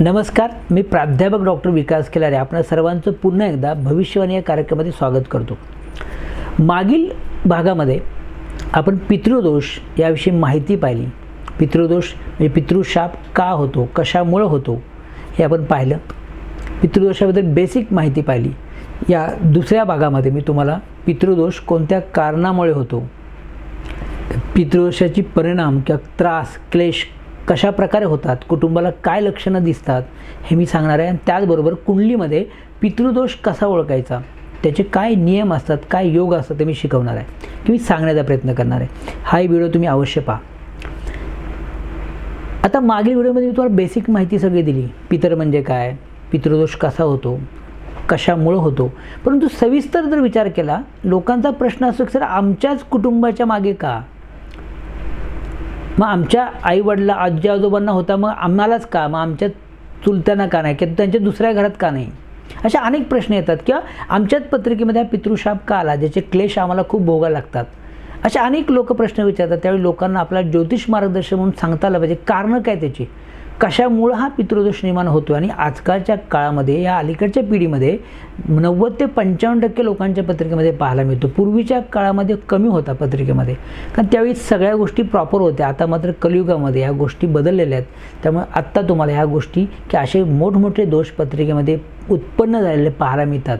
नमस्कार मी प्राध्यापक डॉक्टर विकास केलारे. आपण सर्वांचं पुन्हा एकदा भविष्यवाणी या कार्यक्रमामध्ये स्वागत करतो. मागील भागामध्ये आपण पितृदोष याविषयी माहिती पाहिली. पितृदोष म्हणजे पितृशाप का होतो कशामुळं होतो हे आपण पाहिलं. पितृदोषाबद्दल बेसिक माहिती पाहिली. या दुसऱ्या भागामध्ये मी तुम्हाला पितृदोष कोणत्या कारणामुळे होतो पितृदोषाची परिणाम किंवा त्रास क्लेश कशा प्रकारे होतात कुटुंबाला काय लक्षणं दिसतात हे मी सांगणार आहे. आणि त्याचबरोबर कुंडलीमध्ये पितृदोष कसा ओळखायचा त्याचे काय नियम असतात काय योग असतात ते मी शिकवणार आहे. की मी सांगण्याचा प्रयत्न करणार आहे. हा व्हिडिओ तुम्ही अवश्य पहा. आता मागील व्हिडिओमध्ये मी तुम्हाला बेसिक माहिती सगळी दिली. पितर म्हणजे काय पितृदोष कसा होतो कशामुळं होतो. परंतु सविस्तर जर विचार केला लोकांचा प्रश्न असतो की सर आमच्याच कुटुंबाच्या मागे का? मग आमच्या आईवडिला आजी आजोबांना होता मग आम्हालाच का? मग आमच्या चुलत्यांना का नाही? किंवा त्यांच्या दुसऱ्या घरात का नाही? अशा अनेक प्रश्न येतात. किंवा आमच्याच पत्रिकेमध्ये हा पितृशाप का आला? ज्याचे क्लेश आम्हाला खूप भोगा लागतात. अशा अनेक लोक प्रश्न विचारतात. त्यावेळी लोकांना आपला ज्योतिष मार्गदर्शन म्हणून सांगता आलं पाहिजे. कारणं काय त्याची? कशामुळं हा पितृदोष निर्माण होतो आणि आजकालच्या काळामध्ये या अलीकडच्या पिढीमध्ये नव्वद ते पंचावन्न टक्के लोकांच्या पत्रिकेमध्ये पाहायला मिळतो. पूर्वीच्या काळामध्ये कमी होता पत्रिकेमध्ये. कारण त्यावेळी सगळ्या गोष्टी प्रॉपर होत्या. आता मात्र कलियुगामध्ये ह्या गोष्टी बदललेल्या आहेत. त्यामुळे आत्ता तुम्हाला ह्या गोष्टी की असे मोठमोठे दोष पत्रिकेमध्ये उत्पन्न झालेले पाहायला मिळतात.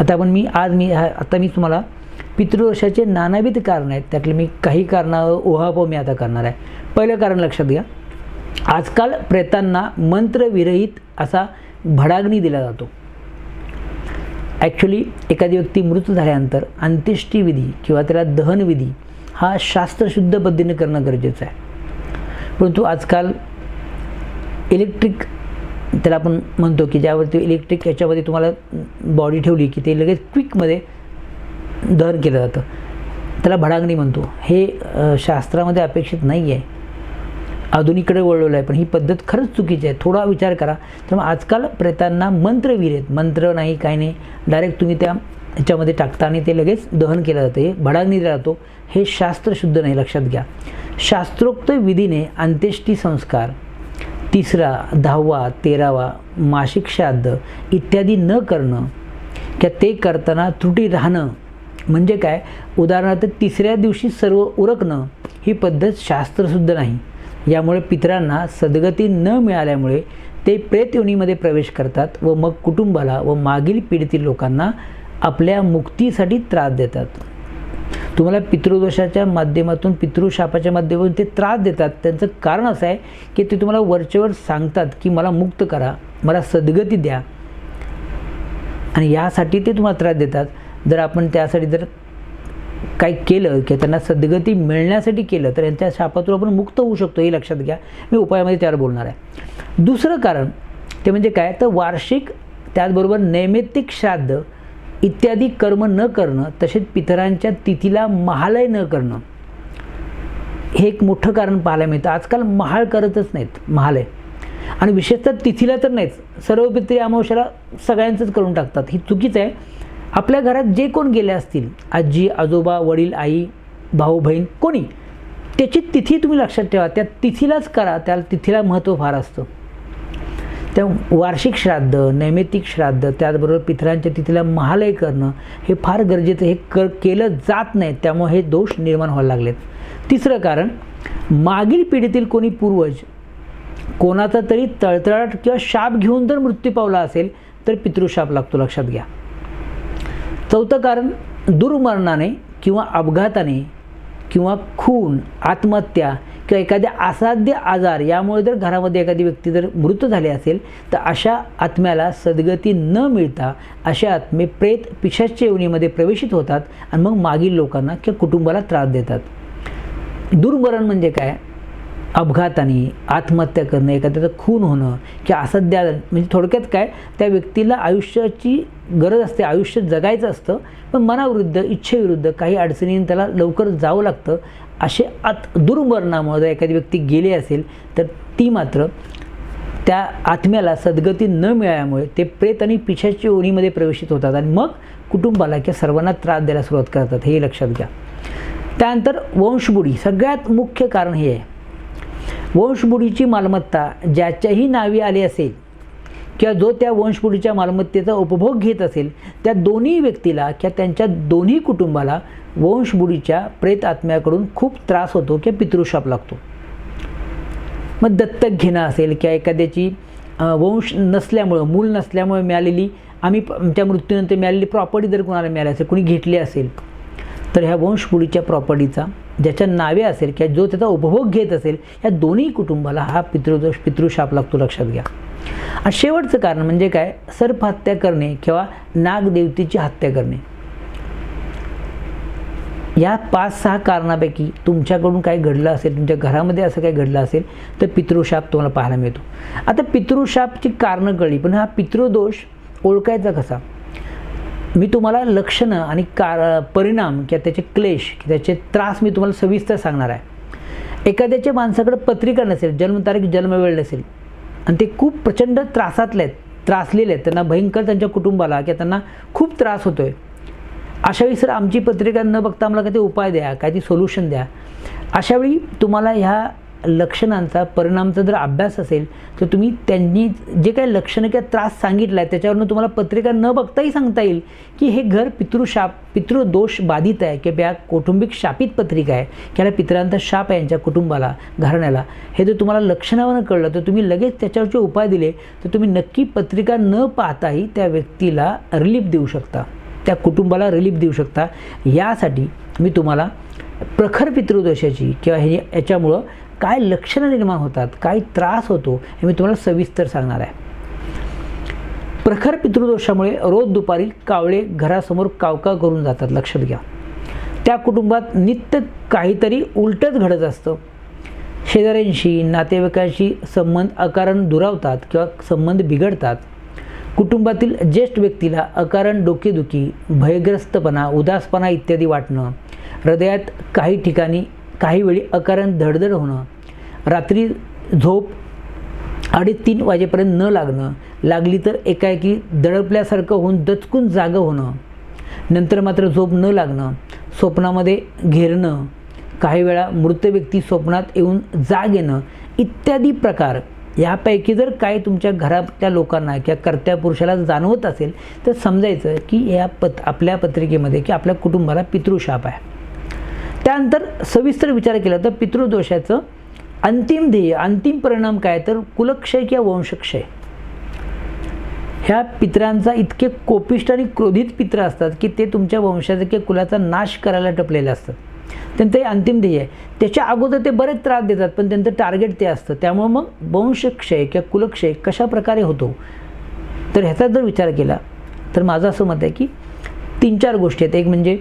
आता पण मी आज मी आता मी तुम्हाला पितृदोषाचे नानाविध कारण आहेत. त्यातले मी काही कारणावर ओहापोह मी आता करणार आहे. पहिलं कारण लक्षात घ्या. आजकाल प्रेतांना मंत्रविरहित असा भडाग्नी दिला जातो. ॲक्च्युली एखादी व्यक्ती मृत झाल्यानंतर अंत्येष्टीविधी किंवा त्याला दहनविधी हा शास्त्रशुद्ध पद्धतीने करणं गरजेचं आहे. परंतु आजकाल इलेक्ट्रिक त्याला आपण म्हणतो की ज्यावरती इलेक्ट्रिक ह्याच्यामध्ये तुम्हाला बॉडी ठेवली की ते लगेच क्विकमध्ये दहन केलं जातं. त्याला भडागणी म्हणतो. हे शास्त्रामध्ये अपेक्षित नाही आहे आधुनिकडे वळवलं आहे पण ही पद्धत खरंच चुकीची आहे. थोडा विचार करा. त्यामुळे आजकाल प्रेतांना मंत्र आहेत. मंत्र नाही काही नाही. डायरेक्ट तुम्ही त्या ह्याच्यामध्ये टाकता आणि ते लगेच दहन केलं जातं. हे भडागणी दिला जातो हे शास्त्रशुद्ध नाही लक्षात घ्या. शास्त्रोक्त विधीने अंत्येष्टी संस्कार तिसरा दहावा तेरावा मासिक श्राद्ध इत्यादी न करणं किंवा ते करताना त्रुटी राहणं म्हणजे काय? उदाहरणार्थ तिसऱ्या दिवशी सर्व उरकणं ही पद्धत शास्त्रशुद्ध नाही. यामुळे पितरांना सद्गती न मिळाल्यामुळे ते प्रेतयोनीमध्ये प्रवेश करतात व मग कुटुंबाला व मागील पिढीतील लोकांना आपल्या मुक्तीसाठी त्रास देतात. तुम्हाला पितृदोषाच्या माध्यमातून पितृशापाच्या माध्यमातून ते त्रास देतात. त्यांचं कारण असं आहे की ते तुम्हाला वरचेवर सांगतात की मला मुक्त करा मला सद्गती द्या. आणि यासाठी ते तुम्हाला त्रास देतात. जर आपण त्यासाठी जर काही केलं किंवा त्यांना सद्गती मिळण्यासाठी केलं तर यांच्या शापातून आपण मुक्त होऊ शकतो हे लक्षात घ्या. मी उपायामध्ये त्यावर बोलणार आहे. दुसरं कारण ते म्हणजे काय? तर वार्षिक त्याचबरोबर नैमित्तिक श्राद्ध इत्यादी कर्म न करणं तसेच पितरांच्या तिथीला महालय न करणं हे एक मोठं कारण पाहायला मिळतं. आजकाल महाळ करतच नाहीत महालय. आणि विशेषतः तिथीला तर नाहीच. सर्व पित्री अमावश्याला सगळ्यांचंच करून टाकतात. ही चुकीचं आहे. आपल्या घरात जे कोण गेले असतील आजी आजोबा वडील आई भाऊ बहीण कोणी? त्याची तिथी तुम्ही लक्षात ठेवा. त्या तिथीलाच करा. त्याला तिथीला महत्त्व फार असतं. त्या वार्षिक श्राद्ध नैमित्तिक श्राद्ध त्याचबरोबर पितरांच्या तिथीला महालय करणं हे फार गरजेचं. हे कर केलं जात नाही. त्यामुळे हे दोष निर्माण व्हायला लागलेत. तिसरं कारण मागील पिढीतील कोणी पूर्वज कोणाचा तरी तळतळाट किंवा शाप घेऊन जर मृत्यू पावला असेल तर पितृशाप लागतो. लक्षात घ्या. चौथं कारण दुर्मरणाने किंवा अपघाताने किंवा खून आत्महत्या किंवा एखाद्या असाध्य आजार यामुळे जर घरामध्ये एखादी व्यक्ती जर मृत झाली असेल तर अशा आत्म्याला सद्गती न मिळता अशा आत्मे प्रेत पिशाच्या योनीमध्ये प्रवेशित होतात आणि मग मागील लोकांना किंवा कुटुंबाला त्रास देतात. दुर्मरण म्हणजे काय? अपघाताने आत्महत्या करणं एखाद्याचं खून होणं किंवा असद्या म्हणजे थोडक्यात काय त्या व्यक्तीला आयुष्याची गरज असते आयुष्य जगायचं असतं पण मनाविरुद्ध इच्छेविरुद्ध काही अडचणींनी त्याला लवकर जावं लागतं. असे आत दुर्मरणामुळे जर एखादी व्यक्ती गेली असेल तर ती मात्र त्या आत्म्याला सद्गती न मिळाल्यामुळे ते प्रेत आणि पिशाच्या ओणीमध्ये प्रवेशित होतात आणि मग कुटुंबाला किंवा सर्वांना त्रास द्यायला सुरुवात करतात. हे लक्षात घ्या. त्यानंतर वंशबुडी सगळ्यात मुख्य कारण हे आहे. वंशबुडीची मालमत्ता ज्याच्याही नावी आली असेल किंवा जो त्या वंशबुडीच्या मालमत्तेचा उपभोग घेत असेल त्या दोन्ही व्यक्तीला किंवा त्यांच्या दोन्ही कुटुंबाला वंशबुडीच्या प्रेत आत्म्याकडून खूप त्रास होतो किंवा पितृशाप लागतो. मग दत्तक घेणं असेल किंवा एखाद्याची वंश नसल्यामुळं मूल नसल्यामुळे मिळालेली आम्ही प- मृत्यूनंतर मिळालेली प्रॉपर्टी जर कोणाला मिळाली असेल कोणी घेतली असेल तर ह्या वंशबुडीच्या प्रॉपर्टीचा ज्याच्या नावे असेल किंवा जो त्याचा उपभोग घेत असेल या दोन्ही कुटुंबाला हा पितृदोष पितृशाप लागतो लक्षात घ्या. आणि शेवटचं कारण म्हणजे काय? सर्प हत्या करणे किंवा नागदेवतेची हत्या करणे. या पाच सहा कारणापैकी तुमच्याकडून काय घडलं असेल तुमच्या घरामध्ये असं काय घडलं असेल तर पितृशाप तुम्हाला पाहायला मिळतो. आता पितृशापची कारणं कळली पण हा पितृदोष ओळखायचा कसा? मी तुम्हाला लक्षणं आणि कार परिणाम किंवा त्याचे क्लेश त्याचे त्रास मी तुम्हाला सविस्तर सांगणार आहे. एखाद्याच्या माणसाकडे पत्रिका नसेल जन्मतारीख जन्मवेळ नसेल आणि ते खूप प्रचंड त्रासातले आहेत त्रासलेले आहेत त्यांना भयंकर त्यांच्या कुटुंबाला किंवा त्यांना खूप त्रास होतो आहे अशावेळी सर आमची पत्रिका न बघता आम्हाला काही उपाय द्या काही सोल्युशन द्या. अशावेळी तुम्हाला ह्या लक्षणांचा परिणामचा जर अभ्यास असेल तर तुम्ही त्यांनी जे काही लक्षणं किंवा त्रास सांगितला आहे त्याच्यावरनं तुम्हाला पत्रिका न बघताही सांगता येईल की हे घर पितृशाप पितृदोष बाधित आहे किंवा या कौटुंबिक शापित पत्रिका आहे किंवा पितरांचा शाप आहे यांच्या कुटुंबाला घराण्याला. हे जर तुम्हाला लक्षणावरनं कळलं तर तुम्ही लगेच त्याच्यावरचे उपाय दिले तर तुम्ही नक्की पत्रिका न पाहताही त्या व्यक्तीला रिलीफ देऊ शकता. त्या कुटुंबाला रिलीफ देऊ शकता. यासाठी मी तुम्हाला प्रखर पितृदोषाची किंवा हे याच्यामुळं काय लक्षणं निर्माण होतात काय त्रास होतो हे मी तुम्हाला सविस्तर सांगणार आहे. प्रखर पितृदोषामुळे रोज दुपारी कावळे घरासमोर कावकाव करून जातात लक्षात घ्या. त्या कुटुंबात नित्य काहीतरी उलटच घडत असतं. शेजाऱ्यांशी नातेवाईकांशी संबंध अकारण दुरावतात किंवा संबंध बिघडतात. कुटुंबातील ज्येष्ठ व्यक्तीला अकारण डोकेदुखी भयग्रस्तपणा उदासपणा इत्यादी वाटणं हृदयात काही ठिकाणी काही वेळी अकारण धडधड होणं रात्री झोप अडीच तीन वाजेपर्यंत न लागणं लागली तर एकाएकी दडपल्यासारखं होऊन दचकून जागं होणं नंतर मात्र झोप न लागणं स्वप्नामध्ये घेरणं काही वेळा मृत व्यक्ती स्वप्नात येऊन जाग येणं इत्यादी प्रकार. यापैकी जर काही तुमच्या घरातल्या लोकांना किंवा कर्त्या पुरुषाला जाणवत असेल तर समजायचं की या पत आपल्या पत्रिकेमध्ये की आपल्या कुटुंबाला पितृशाप आहे. त्यानंतर सविस्तर विचार केला तर पितृदोषाचं अंतिम ध्येय अंतिम परिणाम काय? तर कुलक्षय किंवा वंशक्षय. ह्या पित्रांचा इतके कोपिष्ट आणि क्रोधित पित्र असतात की ते तुमच्या वंशाचा किंवा कुलाचा नाश करायला टपलेले असतात. त्यांचं हे अंतिम ध्येय आहे. त्याच्या अगोदर ते बरेच त्रास देतात पण त्यांचं टार्गेट ते असतं. त्यामुळं मग वंशक्षय किंवा कुलक्षय कशा प्रकारे होतो? तर ह्याचा जर विचार केला तर माझं असं मत आहे की तीन चार गोष्टी आहेत. एक म्हणजे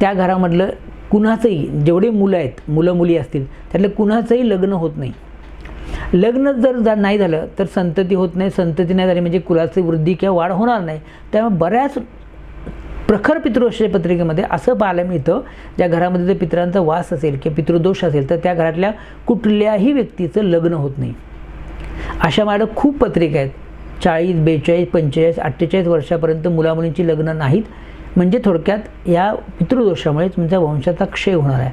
त्या घरामधलं कुणाचंही जेवढे मुलं आहेत मुलं मुली असतील त्यातलं कुणाचंही लग्न होत नाही. लग्न जर जा नाही झालं तर संतती होत नाही. संतती नाही झाली म्हणजे कुलाची वृद्धी किंवा वाढ होणार नाही. त्यामुळे बऱ्याच प्रखर पितृदोषाच्या पत्रिकेमध्ये असं पाहायला मिळतं ज्या घरामध्ये जर पितरांचा वास असेल किंवा पितृदोष असेल तर त्या घरातल्या कुठल्याही व्यक्तीचं लग्न होत नाही. अशा माझ्या खूप पत्रिका आहेत. चाळीस बेचाळीस पंचेचाळीस अठ्ठेचाळीस वर्षापर्यंत मुलामुलींची लग्न नाहीत. म्हणजे थोडक्यात या पितृदोषामुळे तुमच्या वंशाचा क्षय होणार आहे.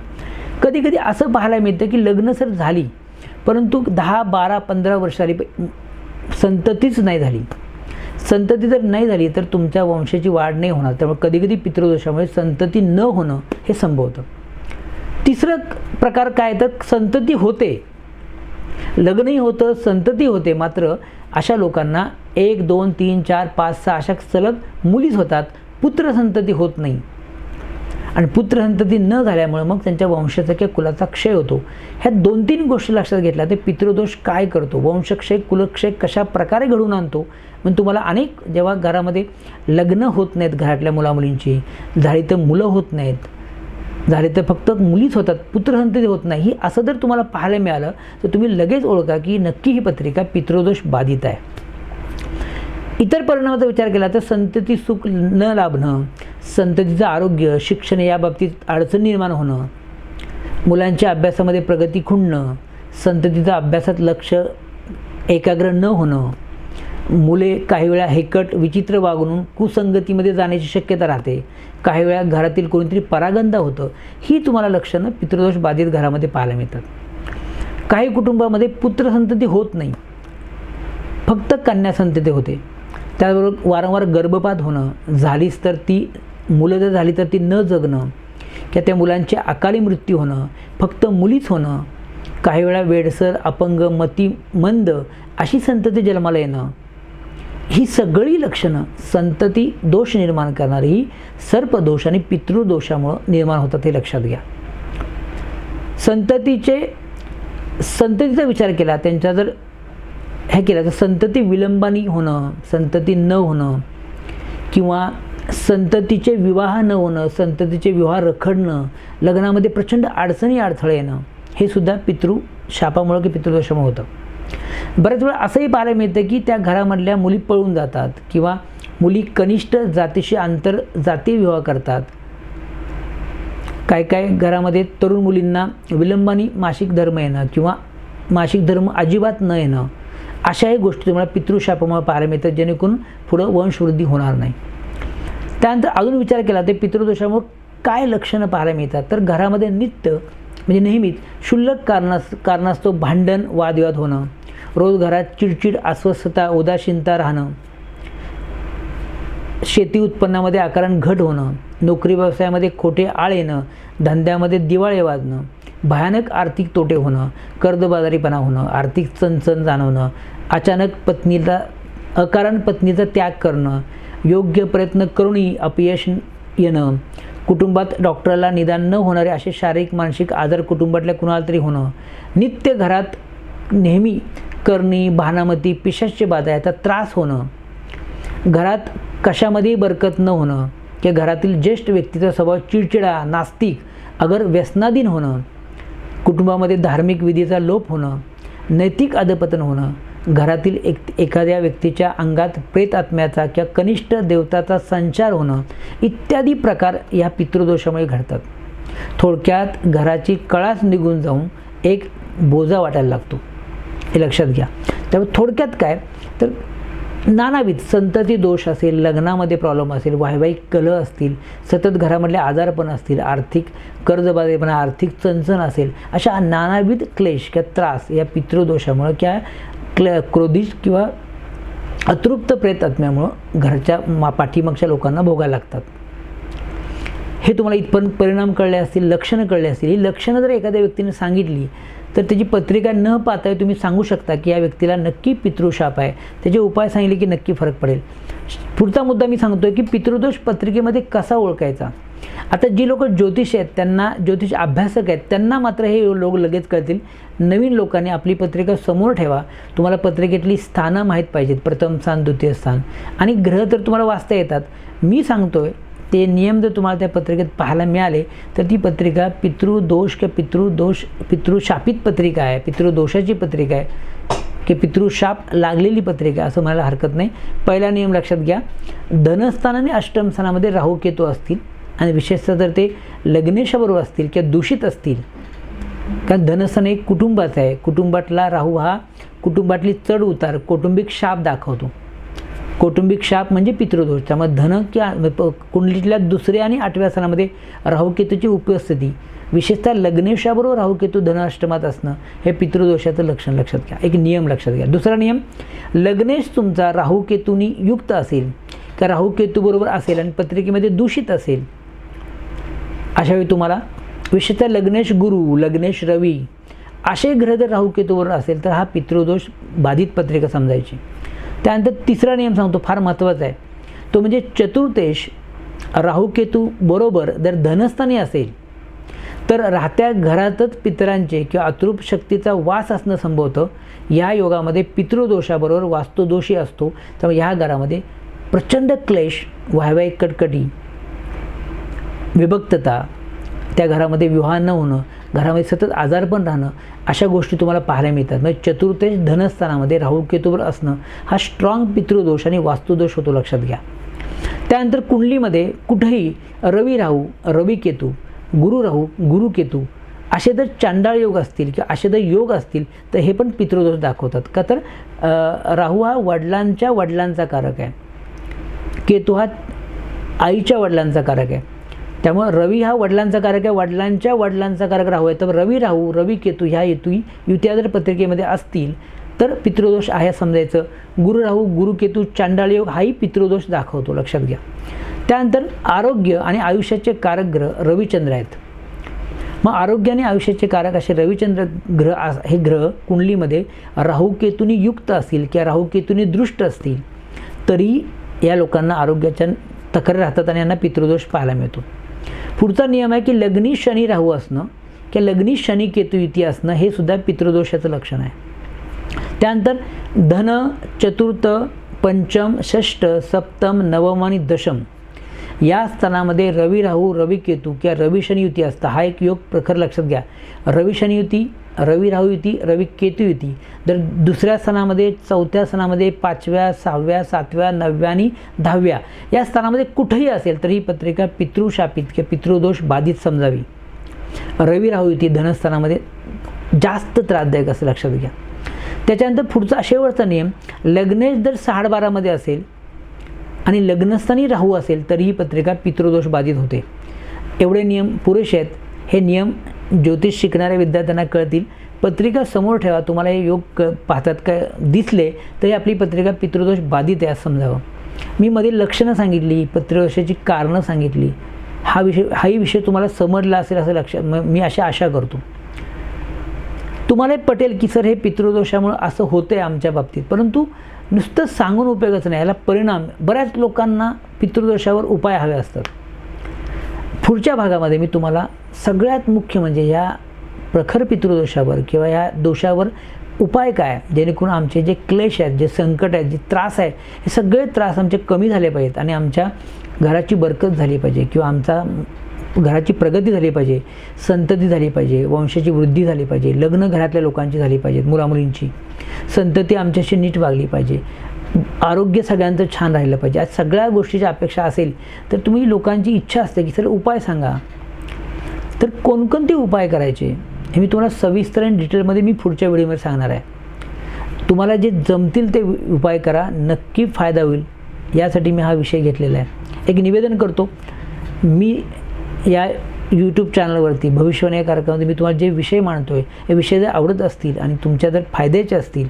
कधी कधी असं पाहायला मिळतं की लग्न सर झाली परंतु दहा बारा पंधरा वर्ष संततीच नाही झाली. संतती जर नाही झाली तर तुमच्या वंशाची वाढ नाही होणार. त्यामुळे कधी कधी पितृदोषामुळे संतती न होणं हे संभवतं. तिसरं प्रकार काय तर संतती होते. लग्नही होतं संतती होते. मात्र अशा लोकांना एक दोन तीन चार पाच सहा अशा सलग मुलीच होतात. पुत्रसंतती होत नाही. आणि पुत्रसंतती न झाल्यामुळे मग त्यांच्या वंशाचा किंवा कुलाचा क्षय होतो. ह्या दोन तीन गोष्टी लक्षात घेतल्या ते पितृदोष काय करतो? वंशक्षय कुलक्षय कशा प्रकारे घडवून आणतो? मग तुम्हाला अनेक जेव्हा घरामध्ये लग्न होत नाहीत घरातल्या मुलामुलींची झाली तर मुलं होत नाहीत झाले तर फक्त मुलीच होतात पुत्रसंतती होत नाही ही असं जर तुम्हाला पाहायला मिळालं तर तुम्ही लगेच ओळखा की नक्की ही पत्रिका पितृदोष बाधित आहे. इतर परिणामाचा विचार केला तर संतती सुख न लाभणं संततीचं आरोग्य शिक्षण याबाबतीत अडचण निर्माण होणं मुलांच्या अभ्यासामध्ये प्रगती खुंडणं संततीचा अभ्यासात लक्ष एकाग्र न होणं मुले काही वेळा हेकट विचित्र वागणून कुसंगतीमध्ये जाण्याची शक्यता राहते. काही वेळा घरातील कोणीतरी परागंदा होतं. ही तुम्हाला लक्षणं पितृदोष बाधित घरामध्ये पाहायला मिळतात. काही कुटुंबामध्ये पुत्रसंतती होत नाही. फक्त कन्या संतती होते. त्याचबरोबर वारंवार गर्भपात होणं झालीच तर ती मुलं जर झाली तर ती न जगणं किंवा त्या मुलांचे अकाली मृत्यू होणं फक्त मुलीच होणं काही वेळा वेडसर अपंग मती मंद अशी संतती जन्माला येणं ही सगळी लक्षणं संतती दोष निर्माण करणारी ही सर्पदोष आणि पितृदोषामुळं निर्माण होतात हे लक्षात घ्या. संततीचे संततीचा विचार केला त्यांच्या जर हे केलं तर संतती विलंबानी होणं संतती न होणं किंवा संततीचे विवाह न होणं संततीचे विवाह रखडणं लग्नामध्ये प्रचंड अडचणी अडथळे येणं हे सुद्धा पितृ शापामुळं की पितृदोषामुळे होतं. बऱ्याच वेळा असंही पाहायला मिळतं की त्या घरामधल्या मुली पळून जातात किंवा मुली कनिष्ठ जातीशी आंतर जाती विवाह करतात. काय काय घरामध्ये तरुण मुलींना विलंबानी मासिक धर्म येणं किंवा मासिक धर्म अजिबात न येणं अशाही गोष्टी तुम्हाला पितृशापामुळे पाहायला मिळतात जेणेकरून पुढं वंशवृद्धी होणार नाही. त्यानंतर अजून विचार केला तर पितृदोषामुळे काय लक्षणं पाहायला मिळतात? तर घरामध्ये नित्य म्हणजे नेहमीच क्षुल्लक कारणास कारणास्तव भांडण वादविवाद होणं रोज घरात चिडचिड अस्वस्थता उदासीनता राहणं शेती उत्पन्नामध्ये आकारण घट होणं नोकरी व्यवसायामध्ये खोटे आळ येणं धंद्यामध्ये दिवाळे वाजणं भयानक आर्थिक तोटे होणं कर्जबाजारीपणा होणं आर्थिक चणचण जाणवणं अचानक पत्नीला अकारण पत्नीचा त्याग करणं योग्य प्रयत्न करूनही अपयश येणं कुटुंबात डॉक्टरला निदान न होणारे असे शारीरिक मानसिक आजार कुटुंबातल्या कुणाला तरी होणं नित्य घरात नेहमी करणी भानामती पिशाचे बाधा याचा त्रास होणं घरात कशामध्येही बरकत न होणं किंवा घरातील ज्येष्ठ व्यक्तीचा स्वभाव चिडचिडा नास्तिक अगर व्यसनाधीन होणं कुटुंबामध्ये धार्मिक विधीचा लोप होणं नैतिक अधपतन होणं घरातील एक एखाद्या व्यक्तीच्या अंगात प्रेत आत्म्याचा किंवा कनिष्ठ देवताचा संचार होणं इत्यादी प्रकार या पितृदोषामुळे घडतात. थोडक्यात घराची कळाच निघून जाऊन एक बोजा वाटायला लागतो. हे लक्षात घ्या. त्यामुळे थोडक्यात काय? तर नानाविध संतती दोष असेल लग्नामध्ये प्रॉब्लेम असेल वाहवाहिक कलह असतील सतत घरामधले आजारपण असतील आर्थिक कर्जबाधेपणा आर्थिक चणचण असेल अशा नानाविध क्लेश किंवा त्रास या पितृदोषामुळं किंवा क्ल क्रोधित किंवा अतृप्त प्रेत आत्म्यामुळं घरच्या मा पाठीमागच्या लोकांना भोगायला लागतात. हे तुम्हाला इथपर्यंत परिणाम कळले असतील लक्षणं कळले असतील ही लक्षणं जर एखाद्या व्यक्तीने सांगितली तर त्याची पत्रिका न पाहता तुम्ही सांगू शकता की या व्यक्तीला नक्की पितृशाप आहे. त्याचे उपाय सांगितले की नक्की फरक पडेल. पुढचा मुद्दा मी सांगतोय की पितृदोष पत्रिकेमध्ये कसा ओळखायचा? आता जी लोक ज्योतिष आहेत त्यांना ज्योतिष अभ्यासक आहेत त्यांना मात्र हे लोक लगेच कळतील. नवीन लोकांनी आपली पत्रिका समोर ठेवा. तुम्हाला पत्रिकेतली स्थानं माहीत पाहिजेत. प्रथम स्थान द्वितीय स्थान. आणि ग्रह तर तुम्हाला वाचता येतात. मी सांगतोय ते नियम जर तुम्हाला त्या पत्रिकेत पाहायला मिळाले तर ती पत्रिका पितृदोष किंवा पितृदोष पितृशापित पत्रिका आहे पितृदोषाची पत्रिका आहे की पितृशाप लागलेली पत्रिका असं म्हणायला हरकत नाही. पहिला नियम लक्षात घ्या धनस्थान आणि अष्टमस्थानामध्ये राहू केतू असतील आणि विशेषतः जर ते लग्नेशाबरोबर असतील किंवा दूषित असतील कारण धनस्थान एक कुटुंबाचं आहे. कुटुंबातला राहू हा कुटुंबातली चढ उतार कौटुंबिक शाप दाखवतो. कौटुंबिक शाप म्हणजे पितृदोष. त्यामुळे धन किंवा कुंडलीतल्या दुसऱ्या आणि आठव्या स्थानामध्ये राहुकेतूची उपस्थिती. विशेषतः लग्नेशाबरोबर राहुकेतू धन अष्टमात असणं हे पितृदोषाचं लक्षण लक्षात घ्या. एक नियम लक्षात घ्या. दुसरा नियम लग्नेश तुमचा राहुकेतूनी युक्त असेल. का राहुकेतूबरोबर असेल आणि पत्रिकेमध्ये दूषित असेल. अशावेळी तुम्हाला विशेषतः लग्नेश गुरु लग्नेश रवी असे ग्रह जर राहुकेतूवर असेल तर हा पितृदोष बाधित पत्रिका समजायची. त्यानंतर तिसरा नियम सांगतो फार महत्त्वाचा आहे. तो म्हणजे चतुर्थेश राहुकेतू बरोबर जर धनस्थानी असेल तर राहत्या घरातच पितरांचे किंवा अतृप शक्तीचा वास असणं संभवतं. या योगामध्ये पितृदोषाबरोबर वास्तुदोषी असतो. त्यामुळे ह्या घरामध्ये प्रचंड क्लेश वाहवाहिक कटकटी विभक्तता त्या घरामध्ये विवाह न होणं घरामध्ये सतत आजारपण राहणं अशा गोष्टी तुम्हाला पाहायला मिळतात. म्हणजे चतुर्थेश धनस्थानामध्ये राहू केतूवर असणं हा स्ट्रॉंग पितृदोष आणि वास्तुदोष होतो लक्षात घ्या. त्यानंतर कुंडलीमध्ये कुठेही रवी राहू रवी केतू गुरु राहू गुरु केतू असे जर चांडाळ योग असतील किंवा असे जर योग असतील तर हे पण पितृदोष दाखवतात. का तर राहू हा वडिलांच्या वडिलांचा कारक आहे. केतू हा आईच्या वडिलांचा कारक आहे. त्यामुळं रवी हा वडिलांचा कारक आहे. वडिलांच्या वडिलांचा कारक राहू आहे. तर रवी राहू रवी केतू ह्या येतू युत्या. जर पत्रिकेमध्ये असतील तर पितृदोष आहे समजायचं. गुरु राहू गुरु केतू चांडाळ योग हाही पितृदोष दाखवतो. लक्षात घ्या. त्यानंतर आरोग्य आणि आयुष्याचे कारक ग्रह रविचंद्र आहेत. मग आरोग्य आणि आयुष्याचे कारक असे रविचंद्र ग्रह हे ग्रह कुंडलीमध्ये राहूकेतूनी युक्त असतील किंवा राहूकेतूनी दृष्ट असतील तरी या लोकांना आरोग्याच्या तक्रार राहतात आणि यांना पितृदोष पाहायला मिळतो. पुढचा नियम आहे की लग्नी शनी राहू असणं किंवा लग्नी शनी केतू युती असणं हे सुद्धा पितृदोषाचं लक्षण आहे. त्यानंतर धन चतुर्थ पंचम षष्ठ सप्तम नवम आणि दशम. या स्थानामध्ये रवी राहू रवी केतू किंवा रवी शनी युती असतं. हा एक योग प्रखर लक्षात घ्या. रवी शनी युती रवी राहू युती रवी केतू युती जर दुसऱ्या स्थानामध्ये चौथ्या स्थानामध्ये पाचव्या सहाव्या सातव्या नवव्या आणि दहाव्या. या स्थानामध्ये कुठेही असेल तर ही पत्रिका पितृशापित किंवा पितृदोष बाधित समजावी. रवी राहू युती धनस्थानामध्ये जास्त त्रासदायक असं लक्षात घ्या. त्याच्यानंतर पुढचा शेवटचा नियम लग्नेश जर साडबारामध्ये असेल आणि लग्नस्थानी राहू असेल तरीही पत्रिका पितृदोष बाधित होते. एवढे नियम पुरेसे आहेत. हे नियम ज्योतिष शिकणाऱ्या विद्यार्थ्यांना कळतील. पत्रिका समोर ठेवा. तुम्हाला हे योग क पाहतात का दिसले तरी आपली पत्रिका पितृदोष बाधित आहे असं समजावं. मी मध्ये लक्षणं सांगितली पितृदोषाची कारणं सांगितली. हा विषय हाही विषय तुम्हाला समजला असेल असं लक्ष म- मी अशा आशा करतो. तुम्हाला हे पटेल की सर हे पितृदोषामुळं असं होतं आहे आमच्या बाबतीत. परंतु नुसतं सांगून उपयोगाचं नाही. याला परिणाम बऱ्याच लोकांना पितृदोषावर उपाय हवे असतात. पुढच्या भागामध्ये मी तुम्हाला सगळ्यात मुख्य म्हणजे या प्रखर पितृदोषावर किंवा या दोषावर उपाय काय? जेणेकरून आमचे जे क्लेश आहेत जे संकट आहेत जे त्रास आहे हे सगळे त्रास आमचे कमी झाले पाहिजेत आणि आमच्या घराची बरकत झाली पाहिजे किंवा आमचा घराची प्रगती झाली पाहिजे संतती झाली पाहिजे वंशाची वृद्धी झाली पाहिजे लग्न घरातल्या लोकांची झाली पाहिजेत मुलामुलींची. संतती आमच्याशी नीट वागली पाहिजे. आरोग्य सगळ्यांचं छान राहिलं पाहिजे. आज सगळ्या गोष्टीची अपेक्षा असेल तर तुम्ही लोकांची इच्छा असते की सर उपाय सांगा. तर कोणकोणते उपाय करायचे हे मी तुम्हाला सविस्तर आणि डिटेलमध्ये मी पुढच्या व्हिडिओमध्ये सांगणार आहे. तुम्हाला जे जमतील ते उपाय करा नक्की फायदा होईल यासाठी मी हा विषय घेतलेला आहे. एक निवेदन करतो. मी या यूट्यूब चॅनलवरती भविष्यवाणी या कार्यक्रमामध्ये मी तुम्हाला जे विषय मांडतो आहे हे विषय जर आवडत असतील आणि तुमच्या जर फायद्याचे असतील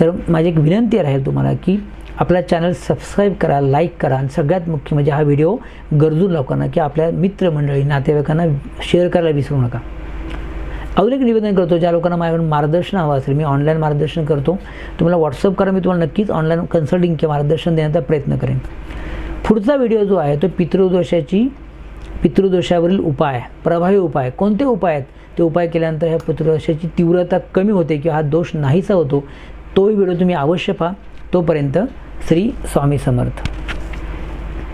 तर माझी एक विनंती राहील तुम्हाला की आपला चॅनल सबस्क्राईब करा लाईक करा आणि सगळ्यात मुख्य म्हणजे हा व्हिडिओ गरजू लोकांना की आपल्या मित्रमंडळी नातेवाईकांना शेअर करायला विसरू नका. अजून एक निवेदन करतो ज्या लोकांना माझ्याकडून मार्गदर्शन हवं असेल मी ऑनलाईन मार्गदर्शन करतो तुम्हाला व्हॉट्सअप करा मी तुम्हाला नक्कीच ऑनलाईन कन्सल्टिंग किंवा मार्गदर्शन देण्याचा प्रयत्न करेन. पुढचा व्हिडिओ जो आहे तो पितृदोषाची पितृदोषावरील उपाय प्रभावी उपाय. कोणते उपाय आहेत? ते उपाय केल्यानंतर ह्या पितृदोषाची तीव्रता कमी होते किंवा हा दोष नाहीसा होतो तोही व्हिडिओ तुम्ही अवश्य पहा. तोपर्यंत श्री स्वामी समर्थ.